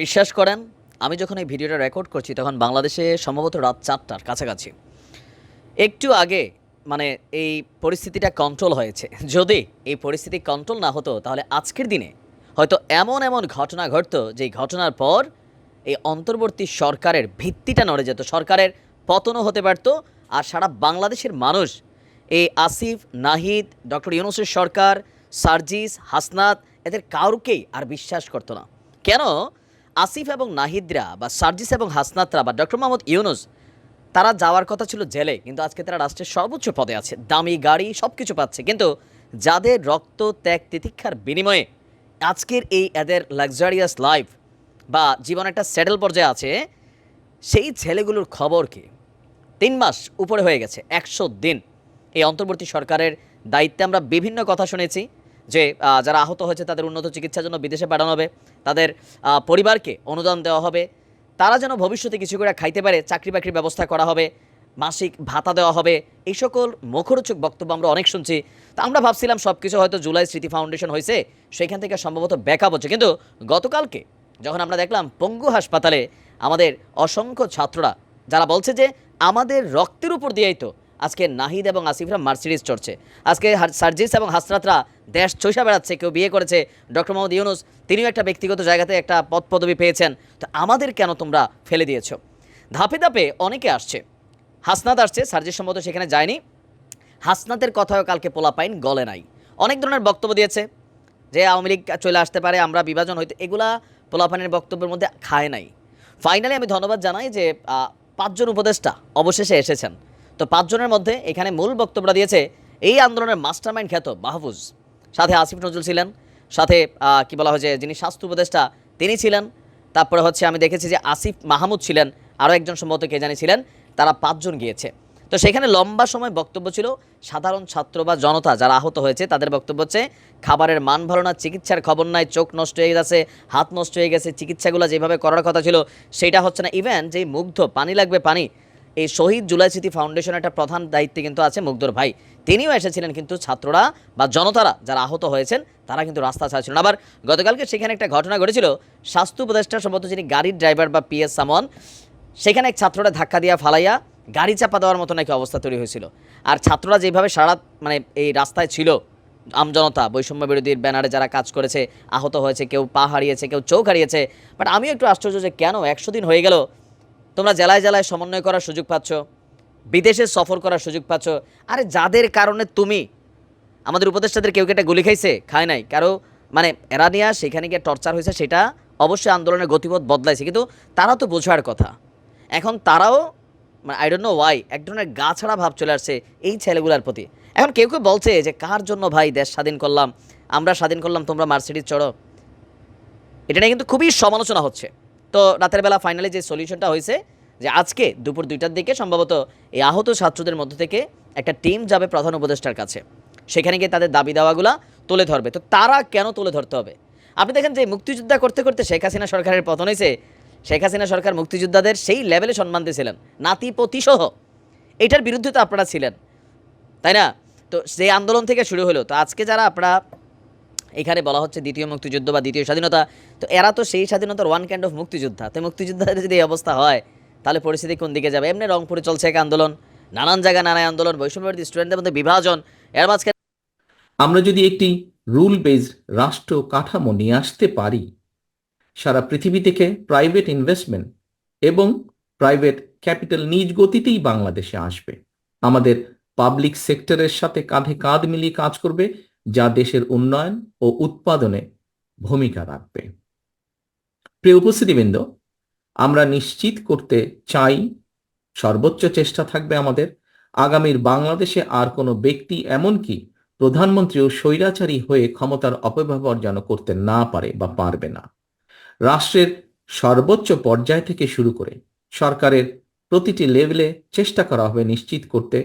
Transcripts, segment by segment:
বিশ্বাস করেন, আমি যখন এই ভিডিওটা রেকর্ড করছি, তখন বাংলাদেশে সম্ভবত রাত চারটার কাছাকাছি। একটু আগে মানে এই পরিস্থিতিটা কন্ট্রোল হয়েছে। যদি এই পরিস্থিতি কন্ট্রোল না হতো, তাহলে আজকের দিনে হয়তো এমন এমন ঘটনা ঘটতো, যেই ঘটনার পর এই অন্তর্বর্তী সরকারের ভিত্তিটা নড়ে যেত। সরকারের পতনও হতে পারত, আর সারা বাংলাদেশের মানুষ এই আসিফ, নাহিদ, ডক্টর ইউনুসের সরকার সার্জিস, হাসনাত এদের কাউকেই আর বিশ্বাস করতো না। কেন? আসিফ এবং নাহিদরা বা সার্জিস এবং হাসনাতরা বা ডক্টর মোহাম্মদ ইউনুস, তারা যাওয়ার কথা ছিল জেলে, কিন্তু আজকে তারা রাষ্ট্রের সর্বোচ্চ পদে আছে। দামি গাড়ি সব কিছু পাচ্ছে, কিন্তু যাদের রক্ত, ত্যাগ, তিতিক্ষার বিনিময়ে আজকের এই এদের লাক্সারিয়াস লাইফ বা জীবন একটা সেটেল পর্যায়ে আছে, সেই ছেলেগুলোর খবর কি? তিন মাস উপরে হয়ে গেছে, একশো দিন। এই অন্তর্বর্তী সরকারের দায়িত্বে আমরা বিভিন্ন কথা শুনেছি। যে যারা আহত হয়েছে তাদের উন্নত চিকিৎসার জন্য বিদেশে পাঠানো হবে, তাদের পরিবারকে অনুদান দেওয়া হবে। তারা যেন ভবিষ্যতে কিছু করে খাইতে পারে, চাকরি বাকরির ব্যবস্থা করা হবে, মাসিক ভাতা দেওয়া হবে, এই সকল মুখরোচক বক্তব্য আমরা অনেক শুনছি। তা আমরা ভাবছিলাম সব কিছু হয়তো জুলাই স্মৃতি ফাউন্ডেশন হয়েছে সেখান থেকে সম্ভবত ব্যাকআপ হচ্ছে। কিন্তু গতকালকে যখন আমরা দেখলাম পঙ্গু হাসপাতালে আমাদের অসংখ্য ছাত্ররা, যারা বলছে যে আমাদের রক্তের উপর দিয়েই তো আজকে নাহিদ এবং আসিফরা মার্সিডিস চড়ছে। আজকে সার্জিস এবং হাসরাতরা দেশ চৈষা বেড়াচ্ছে, কেউ বিয়ে করেছে। ডক্টর মোহাম্মদ ইউনুস, তিনিও একটা ব্যক্তিগত জায়গাতে একটা পদ পদবি পেয়েছেন। তো আমাদের কেন তোমরা ফেলে দিয়েছ? ধাপে ধাপে অনেকে আসছে। হাসনাত আসছে, সার্জিস সম্ভবত সেখানে যায়নি। হাসনাতের কথাও কালকে পোলাপাইন গলে নাই। অনেক ধরনের বক্তব্য দিয়েছে যে আওয়ামী লীগ চলে আসতে পারে, আমরা বিভাজন হইতে এগুলা পোলাপানের বক্তব্যের মধ্যে খায় নাই। ফাইনালি আমি ধন্যবাদ জানাই যে পাঁচজন উপদেষ্টা অবশেষে এসেছেন। তো পাঁচজনের মধ্যে এখানে মূল বক্তব্যটা দিয়েছে এই আন্দোলনের মাস্টারমাইন্ড খ্যাত মাহফুজ। সাথে আসিফ নজরুল ছিলেন, সাথে কি বলা হয় যে যিনি স্বাস্থ্য উপদেষ্টা, তিনি ছিলেন। তারপরে হচ্ছে আমি দেখেছি যে আসিফ মাহমুদ ছিলেন, আরও একজন সম্ভবত কে জানি ছিলেন, তারা পাঁচজন গিয়েছে। তো সেখানে লম্বা সময় বক্তব্য ছিল, সাধারণ ছাত্র বা জনতা যারা আহত হয়েছে, তাদের বক্তব্য হচ্ছে, খাবারের মান ভালো না, চিকিৎসার খবর নাই, চোখ নষ্ট হয়ে গেছে, হাত নষ্ট হয়ে গেছে, চিকিৎসাগুলো যেভাবে করার কথা ছিল, সেটা হচ্ছে না। ইভেন যেই মুগ্ধ, পানি লাগবে পানি এই শহীদ জুলাই স্মৃতি ফাউন্ডেশনের একটা প্রধান দায়িত্বে কিন্তু আছে মুগ্ধর ভাই। তিনিও এসেছিলেন কিন্তু ছাত্ররা বা জনতারা যারা আহত হয়েছেন, তারা কিন্তু রাস্তা ছাড়া ছিলেন আবার গতকালকে সেখানে একটা ঘটনা ঘটেছিল, স্বাস্থ্য উপদেষ্টা সম্ভবত যিনি গাড়ির ড্রাইভার বা পিএস সামন সেখানে এক ছাত্রটা ধাক্কা দিয়া ফালাইয়া গাড়ি চাপা দেওয়ার মতো নাকি অবস্থা তৈরি হয়েছিল। আর ছাত্ররা যেভাবে সারা মানে এই রাস্তায় ছিল আমজনতা বৈষম্য বিরোধীর ব্যানারে যারা কাজ করেছে, আহত হয়েছে, কেউ পা হারিয়েছে, কেউ চোখ হারিয়েছে, বাট আমিও একটু আশ্চর্য যে কেন একশো দিন হয়ে গেল তোমরা জেলায় জেলায় সমন্বয় করার সুযোগ পাচ্ছ, বিদেশে সফর করার সুযোগ পাচ্ছ। আরে যাদের কারণে তুমি, আমাদের উপদেষ্টাদের কেউ কেটে গুলি খাইছে? খায় নাই। কারও মানে এরা নিয়ে সেখানে গিয়ে টর্চার হয়েছে সেটা অবশ্যই আন্দোলনের গতিপথ বদলাইছে। কিন্তু তারা তো বোঝার কথা। এখন তারাও মানে আই ডোন্ট নো ওয়াই এক ধরনের গা ছাড়া ভাব চলে আসছে এই ছেলেগুলোর প্রতি। এখন কেউ কেউ বলছে যে, কার জন্য ভাই দেশ স্বাধীন করলাম? আমরা স্বাধীন করলাম, তোমরা মার্সিডিজ চড়ো। এটা নিয়ে কিন্তু খুবই সমালোচনা হচ্ছে। তো রাতের বেলা ফাইনালি যে সলিউশনটা হয়েছে, যে আজকে দুপুর দুইটার দিকে সম্ভবত এই আহত ছাত্রদের মধ্য থেকে একটা টিম যাবে প্রধান উপদেষ্টার কাছে। সেখানে গিয়ে তাদের দাবি দাওয়াগুলা তুলে ধরবে। তো তারা কেন তুলে ধরতে হবে? আপনি দেখেন যে মুক্তিযোদ্ধা করতে করতে শেখ হাসিনা সরকারের পতন হয়েছে। শেখ হাসিনা সরকার মুক্তিযোদ্ধাদের সেই লেভেলে সম্মান দিয়েছিলেন। নাতিপতিসহ এটার বিরুদ্ধে তো আপনারা ছিলেন। তাই না? তো সেই আন্দোলন থেকে শুরু হলো। তো আজকে যারা আপনারা এখানে বলা হচ্ছে দ্বিতীয় মুক্তিযুদ্ধ বা দ্বিতীয় স্বাধীনতা। তো এরা তো সেই স্বাধীনতার ওয়ান কাইন্ড অফ মুক্তিযোদ্ধা। তো মুক্তিযোদ্ধাদের যদি এই অবস্থা হয়, তাহলে পরিস্থিতি কোন দিকে যাবে? এমনি রংপুরে চলছে এক আন্দোলন, নানান জায়গায় নানা আন্দোলন, বৈষম্যবাদী স্টুডেন্টদের মধ্যে বিভাজন। এর মাঝখানে আমরা যদি একটি রুল বেসড রাষ্ট্র কাঠামো নিয়ে আসতে পারি, সারা পৃথিবী থেকে প্রাইভেট ইনভেস্টমেন্ট এবং প্রাইভেট ক্যাপিটাল নিজ গতিতেই বাংলাদেশে আসবে। আমাদের পাবলিক সেক্টরের সাথে কাঁধে কাঁধ মিলিয়ে কাজ করবে যা দেশের উন্নয়ন ও উৎপাদনে ভূমিকা রাখবে। প্রিয় উপস্থিতিবৃন্দ, আমরা নিশ্চিত করতে চাই, সর্বোচ্চ চেষ্টা থাকবে আমাদের, আগামীর বাংলাদেশে আর কোনো ব্যক্তি এমনকি প্রধানমন্ত্রীও স্বৈরাচারী হয়ে ক্ষমতার অপব্যবহার যেন করতে না পারে বা পারবে না। রাষ্ট্রের সর্বোচ্চ পর্যায় থেকে শুরু করে সরকারের প্রতিটি লেভেলে চেষ্টা করা হবে নিশ্চিত করতে।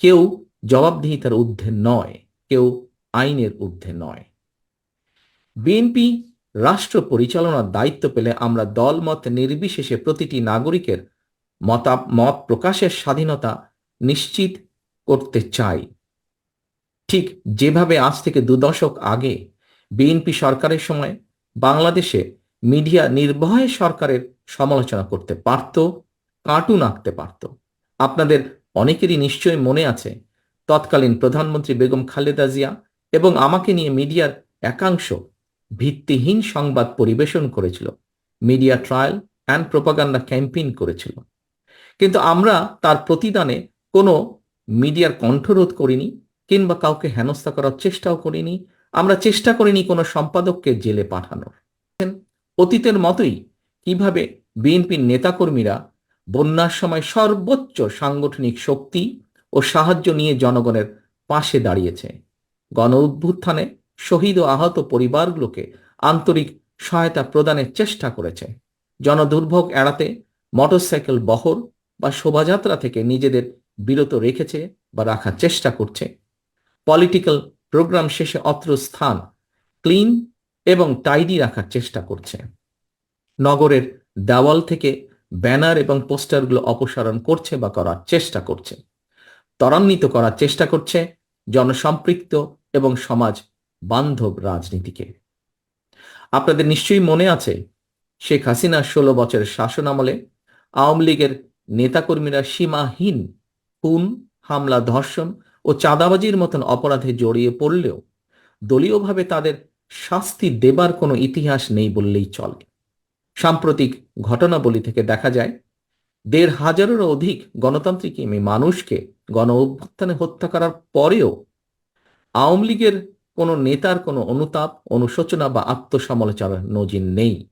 কেউ জবাবদিহিতার ঊর্ধ্বে নয়, কেউ আইনের ঊর্ধ্বে নয়। বিএনপি রাষ্ট্র পরিচালনার দায়িত্ব পেলে আমরা দলমত নির্বিশেষে প্রতিটি নাগরিকের মতা মত প্রকাশের স্বাধীনতা নিশ্চিত করতে চাই। ঠিক যেভাবে আজ থেকে দু দশক আগে বিএনপি সরকারের সময় বাংলাদেশে মিডিয়া নির্ভয়ে সরকারের সমালোচনা করতে পারত, কার্টুন আঁকতে পারত। আপনাদের অনেকেরই নিশ্চয়ই মনে আছে, তৎকালীন প্রধানমন্ত্রী বেগম খালেদা জিয়া এবং আমাকে নিয়ে মিডিয়ার একাংশ ভিত্তিহীন সংবাদ পরিবেশন করেছিল। Media trial and propaganda campaign করেছিল। কিন্তু আমরা তার প্রতিদানে কোনো মিডিয়ার কণ্ঠরোধ করিনি কিংবা কাউকে হেনস্থা করার চেষ্টাও করিনি। আমরা চেষ্টা করিনি কোনো সম্পাদককে জেলে পাঠানোর। অতীতের মতোই কীভাবে বিএনপির নেতাকর্মীরা বন্যার সময় সর্বোচ্চ সাংগঠনিক শক্তি ও সাহায্য নিয়ে জনগণের পাশে দাঁড়িয়েছে। গণ অভ্যুত্থানে শহীদ ও আহত পরিবারগুলোকে আন্তরিক সহায়তা প্রদানের চেষ্টা করেছে। জনদুর্ভোগ এড়াতে মোটরসাইকেল বহর বা শোভাযাত্রা থেকে নিজেদের বিরত রেখেছে বা রাখার চেষ্টা করছে। পলিটিক্যাল প্রোগ্রাম শেষে অত্র স্থান ক্লিন এবং টাইডি রাখার চেষ্টা করছে। নগরের দেওয়াল থেকে ব্যানার এবং পোস্টারগুলো অপসারণ করছে বা করার চেষ্টা করছে। ত্বরান্বিত করার চেষ্টা করছে। জনসম্পৃক্ত এবং সমাজ বান্ধব রাজনীতিকে। আপনাদের নিশ্চয়ই মনে আছে, শেখ হাসিনা ষোলো বছরের শাসন আমলে আওয়ামী লীগের নেতাকর্মীরা সীমাহীন খুন, হামলা, ধর্ষণ ও চাঁদাবাজির মতন অপরাধে জড়িয়ে পড়লেও দলীয়ভাবে তাদের শাস্তি দেবার কোনো ইতিহাস নেই বললেই চলে। সাম্প্রতিক ঘটনাবলী থেকে দেখা যায়, দেড় হাজারেরও অধিক গণতান্ত্রিক মানুষকে গণ অভ্যুত্থানে হত্যা করার পরেও আওয়ামী লীগের কোনো নেতার কোনো অনুতাপ, অনুশোচনা বা আত্মসমালোচনার নজির নেই।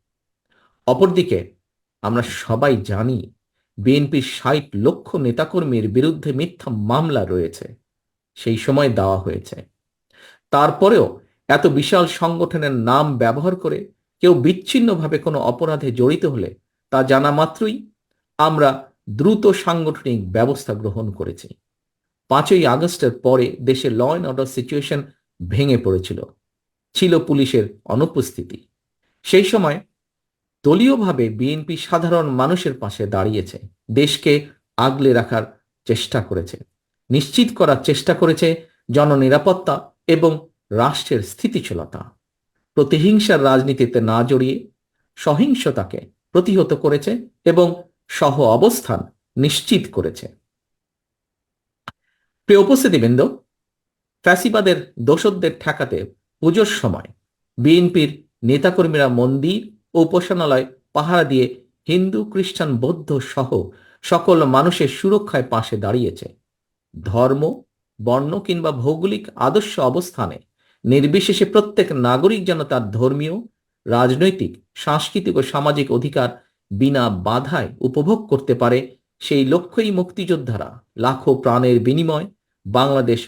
অপরদিকে, আমরা সবাই জানি বিএনপির ষাট লক্ষ নেতাকর্মীর বিরুদ্ধে মিথ্যা মামলা রয়েছে। সেই সময় দেওয়া হয়েছে। তারপরেও এত বিশাল সংগঠনের নাম ব্যবহার করে কেউ বিচ্ছিন্নভাবে কোনো অপরাধে জড়িত হলে তা জানা মাত্রই আমরা দ্রুত সাংগঠনিক ব্যবস্থা গ্রহণ করেছি। পাঁচই আগস্টের পরে দেশে ল অ্যান্ড অর্ডার সিচুয়েশন ভেঙে পড়েছিল। ছিল পুলিশের অনুপস্থিতি। সেই সময় দলীয়ভাবে বিএনপি সাধারণ মানুষের পাশে দাঁড়িয়েছে। দেশকে আগলে রাখার চেষ্টা করেছে। নিশ্চিত করার চেষ্টা করেছে জননিরাপত্তা এবং রাষ্ট্রের স্থিতিশীলতা। প্রতিহিংসার রাজনীতিতে না জড়িয়ে সহিংসতাকে প্রতিহত করেছে এবং সহ অবস্থান নিশ্চিত করেছে। প্রিয় উপস্থিতিবৃন্দ, ফ্যাসিবাদের দোষদের ঠেকাতে পুজোর সময় বিএনপির নেতাকর্মীরা মন্দির ও উপাসনালয় পাহারা দিয়ে হিন্দু, খ্রিস্টান, বৌদ্ধ সহ সকল মানুষের সুরক্ষায় পাশে দাঁড়িয়েছে। ধর্ম, বর্ণ কিংবা ভৌগোলিক আদর্শ অবস্থানে নির্বিশেষে প্রত্যেক নাগরিক যেন তার ধর্মীয়, রাজনৈতিক, সাংস্কৃতিক ও সামাজিক অধিকার বিনা বাধায় উপভোগ করতে পারে, সেই লক্ষ্যই মুক্তিযোদ্ধারা লাখো প্রাণের বিনিময় বাংলাদেশ